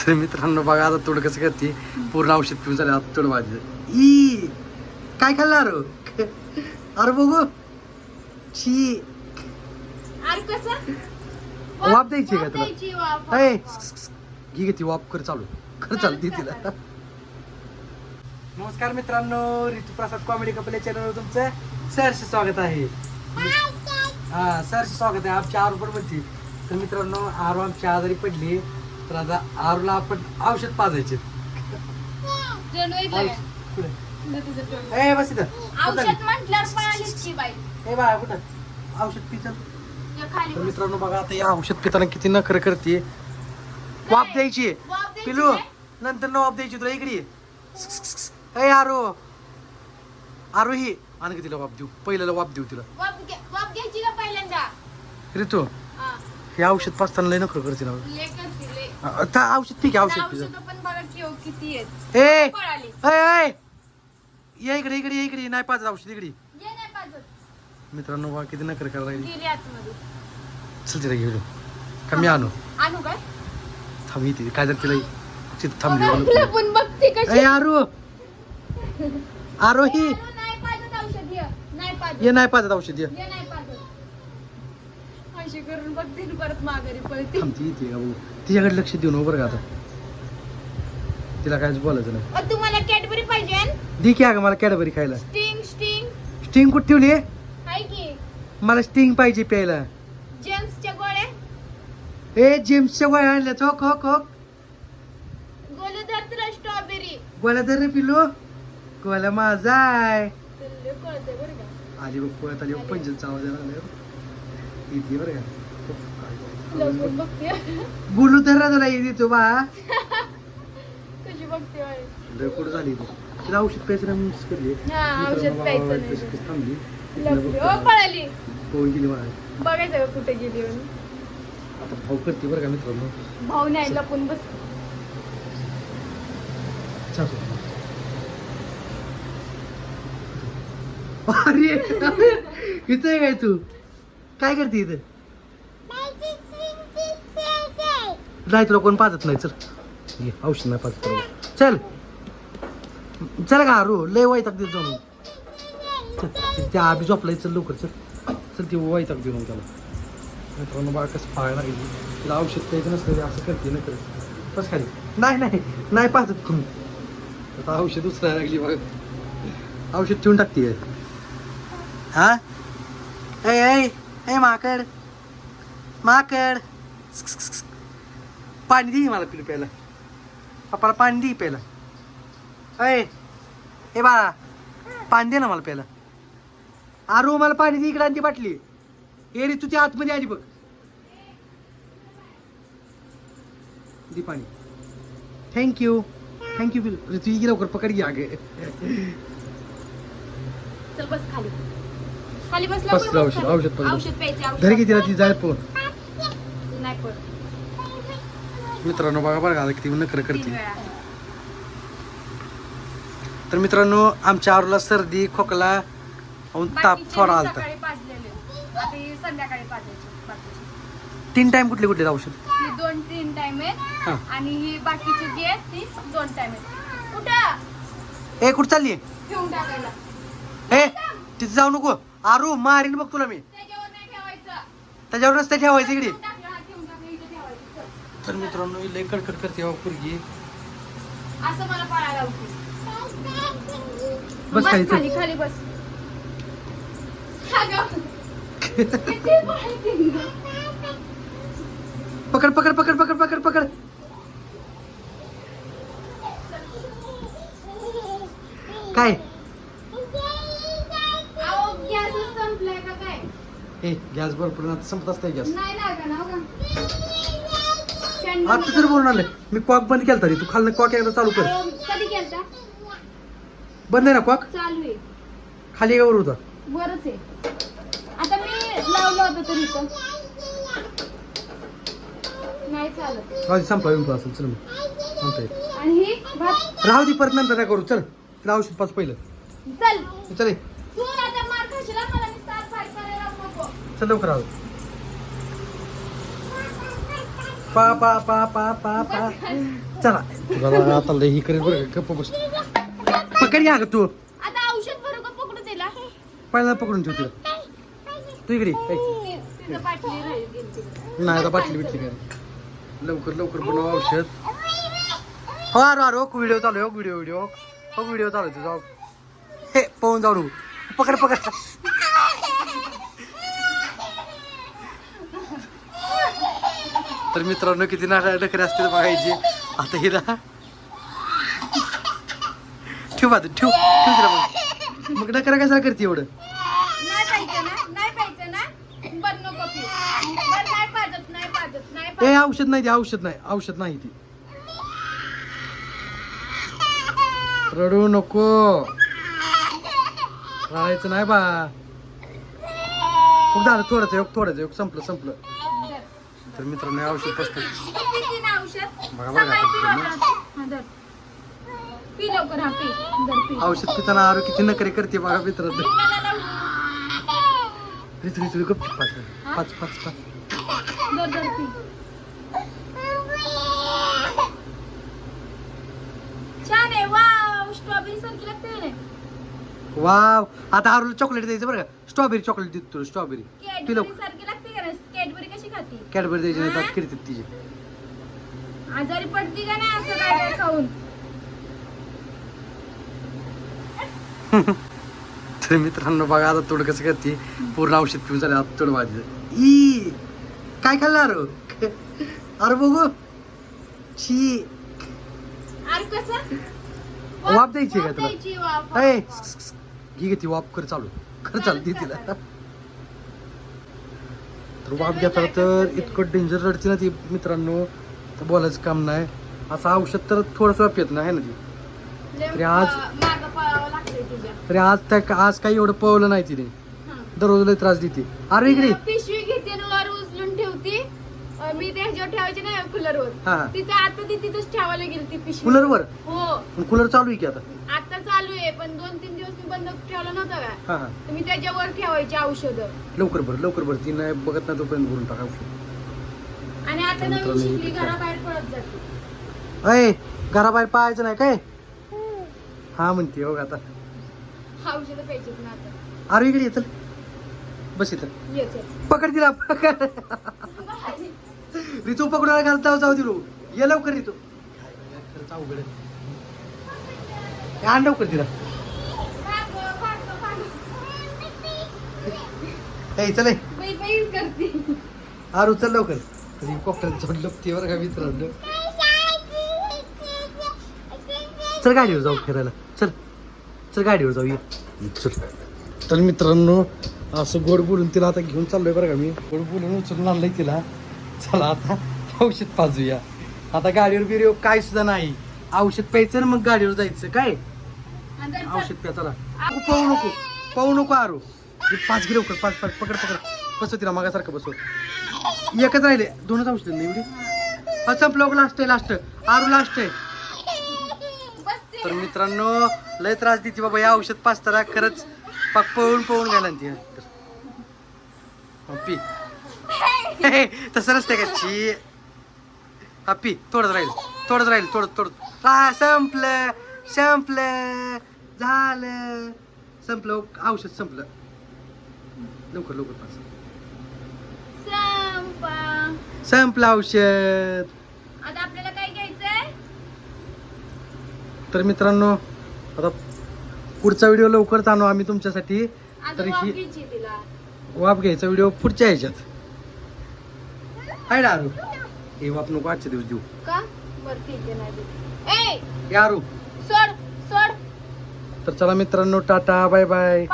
तर मित्रांनो बघा आता थोडं कसं करते? पूर्ण औषध पिऊन झालं आता थोडं वाजलं ई काय खाल्लं अरे? अरे बघू. शी वाफ द्यायची का तुला? अय घे ती वाप कर चालू. कर चालू दे तिला. नमस्कार मित्रांनो ऋतू प्रसाद कॉमेडी कपल चॅनलवर तुमचं सहर्ष स्वागत आहे. हा सहर्ष स्वागत आहे आमची आरू पण म्हणते तर मित्रांनो आरू आमची आजारी पडली. तर आता आरूला आपण औषध पाजायचे. ए बस इथं कुठं औषध झाली? म्हटल्यावर पळालीच की बाई ए बाळा कुठं औषध पिचल या खाली तर बस. मित्रांनो बघा आता या औषध पिताना किती नखर करते वाप द्यायची पिलू? नंतर न वाप द्यायची तुला इकडे. ए आरो आरो ही आणि तिला वाप देऊ पहिल्याला वाप देऊ तिला ऋतू हा. औषध पाचताना लय नखर करते ना. आता औषध पी घ्या औषध पी औषधं पण बघा की हो, किती आहेत? ए पळाली ए ए ये इकडे इकडे ये इकडे नाही पाच औषध इकडे. ये नाही पाजत. मित्रांनो बा किती नखर करायला लागली. गेली आतमध्ये. चल तिला घेऊ का मी आणू. आणू काय? थांब येते काय जर तिला थांबली लपून बघते ए आरू. आरो ही. आणू, नाही पाजत औषध ये. नाही पाजत. ये नाही पाहत औषध ये. ये नाही पाजत अशी करून बघते आणि परत माघारी पळते थांबती येते का बघू तिच्याकडे लक्ष देऊ नको बरं का आता. तिला काहीच बोलायचं नाही. अ, तुम्हाला कॅडबरी पाहिजे दे की अगं मला कॅडबरी खायला. Sting sting. स्टिंग कुठे ठेवली आहे? की. मला स्टिंग पाहिजे प्यायला. जेम्सच्या गोळ्या. ए जेम्सच्या गोळ्या आणल्यात हो हो हो गोलूधर तुला स्ट्रॉबेरी गोळ्या दर रे पिलो गोळ्या माझा आहे. तुला कळते बरं का? आली बघ पोळ्यात आली बघ पंचनचा आवाज यायला येते बरं का लपून बघते बोलू तर ना तुला येते तू बा कुठं झाली तू तिला औषध प्यायचं नाही करली हा. थांबली पळून गेली मला बघायचं कुठे गेली. आता भाऊ करते बरं का मित्रांनो भाऊ नाही लपून बस अरे इथं आहे काय तू काय करते इथं? नाही तुला कोण पाहत नाही चल. ये, औषध नाही पाहत तुला. चल. चल का रो लय वाईट देत जाऊन चल त्या आबी झोपलाय चल लवकर चल. चल ती वाईट मग त्याला. मित्रांनो बाळ कसं पाहायला लागली. तिला औषध प्यायचं नसलं असं करते ना करत बस खाली. नाही नाही नाही पाहत कोण आता औषध उचलायला लागली बघ. औषध ठेवून टाकते. हा? ए ए. ए माकड माकड पाणी दे मला पिलू प्यायला पप्पाला पाणी दे प्यायला अय हे बाळा पाणी दे ना मला प्यायला अरो मला पाणी दे इकडे आणि ती बाटली ए रे तू आतमध्ये आली बघ दी पाणी थँक्यू थँक्यू बिल अरे लवकर पकड घ्या गे चल बस खाली खाली बस, औषध-. औषध प्यायचे घरी किती ती जाय पण नाही मित्रांनो बघा बघा आता किती नखरं तीन करते वेळा. तर मित्रांनो आमच्या आरूला सर्दी खोकला ताप बाकीचे थोडा मी आलता. सकाळी पाजलेले. आता हे संध्याकाळी पाजायचे बाकीचे. तीन टाइम कुठले कुठले औषध? ही दोन तीन टाइम हा. आहेत आणि ही बाकीची जी आहेत ती दोन टाइम आहेत. कुठं? ए कुठं चालली ठेवून टाकायला. ए तिथे जाऊ नको. आरू मारीन बघ तुला मी. त्याच्यावर नाही ठेवायचं. इकडे. तर मित्रांनो लय कडकड करते हो पोरगी. असं मला पळायला बस खाली. खाली खाली बस. पकड पकड पकड पकड पकड पकड. काय? ए गॅस भरपूर आता संपत असते गॅस. नाही हो का? आता तरी आले. मी कॉक बंद केलता रे. तू खाल्लं कॉक एकदा चालू कर. अहो, कधी केलता? बंद आहे ना कॉक? चालू आहे. खाली एकावर होता बरंच आहे. आता मी लावलं होतं तरी पण. नाही चालत. आधी संपला विंपला असेल. चल मग. म्हणता येईल आणि ही भात? राहू दे परत नंतर नाही करू. चल. तिला औषध पाच पहिलं. चल. चल ए, तू आता मार खाशील हा, मला नुसता फाय करायला नको चल लवकर राहू पा पा पा पा पा पा. चला. तुला आता ही करेल बरं का, गप्प बस. पकड घ्या ग तू. आता औषध भरू का पकडू तिला पहिला पकडून ठेव तिला. तू इकडे. ऐक. तिथं पाठली राहील गेली तिला. नाही आता बाटली बिटली काय लवकर लवकर बनव औषध. हो अरे अरे हो व्हिडिओ चालू आहे व्हिडिओ व्हिडिओ हो व्हिडिओ चालू आहे जाऊ हे पळून जाऊ नको. पकड पकड. तर मित्रांनो किती नाटा डकरे असते बघायची. आता हिला ठेव आता ठेव ठेव तिला मग मग डकरा कशाला करते एवढं? ना ना. ए औषध नाही ती औषध नाही औषध नाही ती. रडू नको. रडायचं नाही बा. झालं थोडंच योग थोडंच योग संपलं संपलं. तर मित्रांनो हे औषध पसतं औषध? बघा बघा सकाळी पी आता लवकर. धर. पी लवकर हा पी धर पी. औषध पिताना आरो किती नकरे करते बघा मित्रांनो. रिच पाच पाच पाच पाच. धर धर पी. छान आहे. वाव स्ट्रॉबेरी सारखी लागते का नाही? वाव. आता आरूला चॉकलेट द्यायचं बरं का? स्ट्रॉबेरी चॉकलेट देतो स्ट्रॉबेरी सारखी लागते नाही खाती कॅडबरी द्यायची नाही तर किरतात तिची. आजारी पडती का नाही असं काय काय खाऊन? तर मित्रांनो बघा आता थोडं कसं करते? पूर्ण औषध पिऊन झालं आता थोडं वाजलं. ई काय खाल्लं अरे? अरे बघू. अरे कसं? वाफ द्यायची का तुला? द्यायची वाफ. घे ती वाप कर चालू. खरं चालते तिला. तर वाप घेताना तर इतकं डेंजर रडते ना ती मित्रांनो. तर बोलायचं काम नाही. असं औषध तर थोडंसं वाप येत नाही है ना ती? तरी आज- तरी आज त्या आज काही एवढं पळवलं नाही तिने. दररोज लय त्रास देते. अरे इकडे. पिशवी घेते वर उचलून ठेवती. मी ठेवायची तिथं आता ती तिथंच ठेवायला गेली ती पिशवी. कूलरवर हो. कूलर चालू आहे की आता? आता चालू आहे पण दोन तीन दिवस मी बंद ठेवला नव्हता का? हा हा. तर मी त्याच्यावर ठेवायची औषधं. लवकर भर लवकर भर. ती नाही बघत नाही तोपर्यंत भरून टाका औषध. आणि आता नवीन शिकली घराबाहेर पळत जाते. अय घराबाहेर पाहायचं नाही काय? हा. म्हणते हो आता. औषधं प्यायची ना आता. अरे इकडे येतल बस इथं. येते पकड तिला पकड. रितू पकडून घाल जाऊ जाऊ दिलो ये लवकर रितू. आण लवकर तिला. ए चल आरू चल लवकर. तरी जाऊन लपते बरं का मित्रांनो. चल गाडीवर जाऊ फिरायला. चल चल गाडीवर जाऊ ये. चल. तर मित्रांनो असं गोड बोलून तिला आता घेऊन चाललोय बरं का मी. गोड बोलून उचलून आणलंय तिला. चला आता औषध पाजूया. आता गाडीवर बिरीवर काय सुद्धा नाही. औषध प्यायचं ना मग गाडीवर जायचं. काय? औषध प्या चला. पाहू नको. पाहू नको आरू. पाच गिरव कर पाच पाच पकड पकड. बसव तिला मागासारखं बसव. एकच राहिले. दोनच औषध नाही एवढी? हा संपलं लास्ट आहे लास्ट आरू लास्ट आहे. तर मित्रांनो लय त्रास देते बाबा या औषध पाचताना खरंच पाक पळून पळून गेला ना ती हा, पी तसं नसते का? ची हा पी थोडंच राहील. थोडंच राहील थोडं थोडं हा संपलं संपलं. झालं. संपलं औषध संपलं. लवकर लवकर पाच संपा. संपलं औषध. आता आपल्याला काय घ्यायचंय? तर मित्रांनो आता पुढचा व्हिडिओ लवकरच आणू आम्ही तुमच्यासाठी. तर ही घ्यायची तिला. वाप घ्यायचा व्हिडिओ पुढच्या ह्याच्यात. ना आरू हे वाप नको आजच्या दिवस देऊ. का? बर ठीक आहे नाही देत. ए! हे आरू. सोड सोड. तर चला मित्रांनो टाटा बाय बाय.